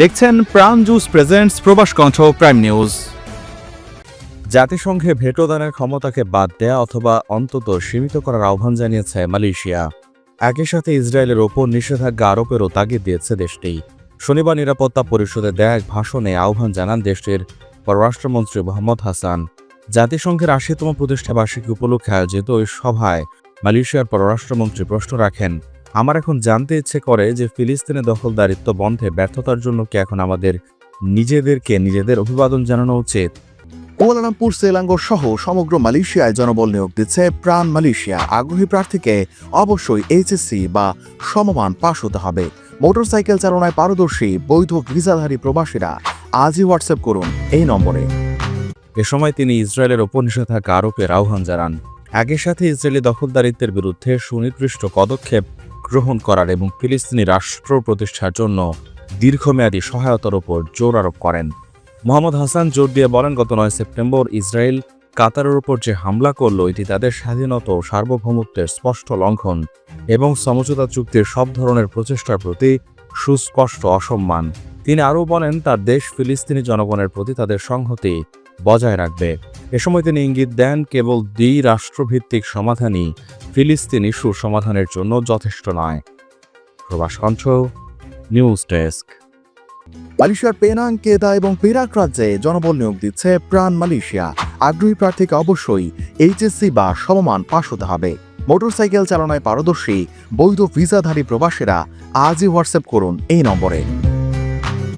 দেখছেন প্রাণ juice presents প্রবাস কণ্ঠ প্রাইম নিউজ জাতিসংঘে ভেটোদানের ক্ষমতাকে বাদ দেয়া অথবা অন্তত সীমিত করার আহ্বান জানিয়েছে মালয়েশিয়া। একই সাথে ইসরায়েলের ওপর নিষেধাজ্ঞা আরোপেরও তাগিদ দিয়েছে দেশটি। শনিবার নিরাপত্তা পরিষদে দেয়া এক ভাষণে আহ্বান জানান দেশটির পররাষ্ট্রমন্ত্রী মোহাম্মদ হাসান। জাতিসংঘের আশিতম প্রতিষ্ঠা বার্ষিকী উপলক্ষে আয়োজিত ওই সভায় মালয়েশিয়ার পররাষ্ট্রমন্ত্রী প্রশ্ন রাখেন আমার এখন জানতে ইচ্ছে করে যে ফিলিস্তিনে দখলদারিত্ব বন্ধে ব্যর্থতার জন্য কি এখন আমাদের নিজেদেরকে নিজেদের অভিবাদন জানানো উচিত? কুয়ালালামপুর সেলাঙ্গো সহ সমগ্র মালয়েশিয়ায় জনবল নিয়োগ দিচ্ছে প্রাণ মালয়েশিয়া। আগ্রহী প্রার্থীকে অবশ্যই এইচএসসি বা সমমান পাশ হতে হবে। মোটরসাইকেল চালনায় পারদর্শী বৈধ ভিসাধারী প্রবাসীরা আজই হোয়াটসঅ্যাপ করুন এই নম্বরে। এ সময় তিনি ইসরায়েলের ওপর নিষেধাজ্ঞা আরোপের আহ্বান জানান। একই সাথে ইসরায়েলি দখলদারিত্বের বিরুদ্ধে সুনির্দিষ্ট পদক্ষেপ গ্রহণ করার এবং ফিলিস্তিনি রাষ্ট্র প্রতিষ্ঠার জন্য দীর্ঘমেয়াদী সহায়তার ওপর জোর আরোপ করেন। মোহাম্মদ হাসান জোর দিয়ে বলেন, গত নয় সেপ্টেম্বর ইসরায়েল কাতারের ওপর যে হামলা করল, এটি তাদের স্বাধীনতা ও সার্বভৌমত্বের স্পষ্ট লঙ্ঘন এবং সমঝোতা চুক্তির সব ধরনের প্রচেষ্টার প্রতি সুস্পষ্ট অসম্মান। তিনি আরও বলেন, তার দেশ ফিলিস্তিনি জনগণের প্রতি তাদের সংহতি বজায় রাখবে। এ সময় তিনি ইঙ্গিত দেন, কেবল দ্বি রাষ্ট্রভিত্তিক সমাধানই ফিলিস্তিন ইস্যুর সমাধানের জন্য যথেষ্ট নয়। Probash Kantho, news desk. মালয়েশিয়ার পেনাং, কেদা এবং পেরাক রাজ্যে জনবল নিয়োগ দিচ্ছে প্রাণ মালয়েশিয়া। আগ্রহী প্রার্থীকে অবশ্যই এইচএসসি বা সমমান পাশ হতে হবে। মোটরসাইকেল চালনায় পারদর্শী, বৈধ ভিসাধারী প্রবাসীরা আজই হোয়াটসঅ্যাপ করুন এই নম্বরে।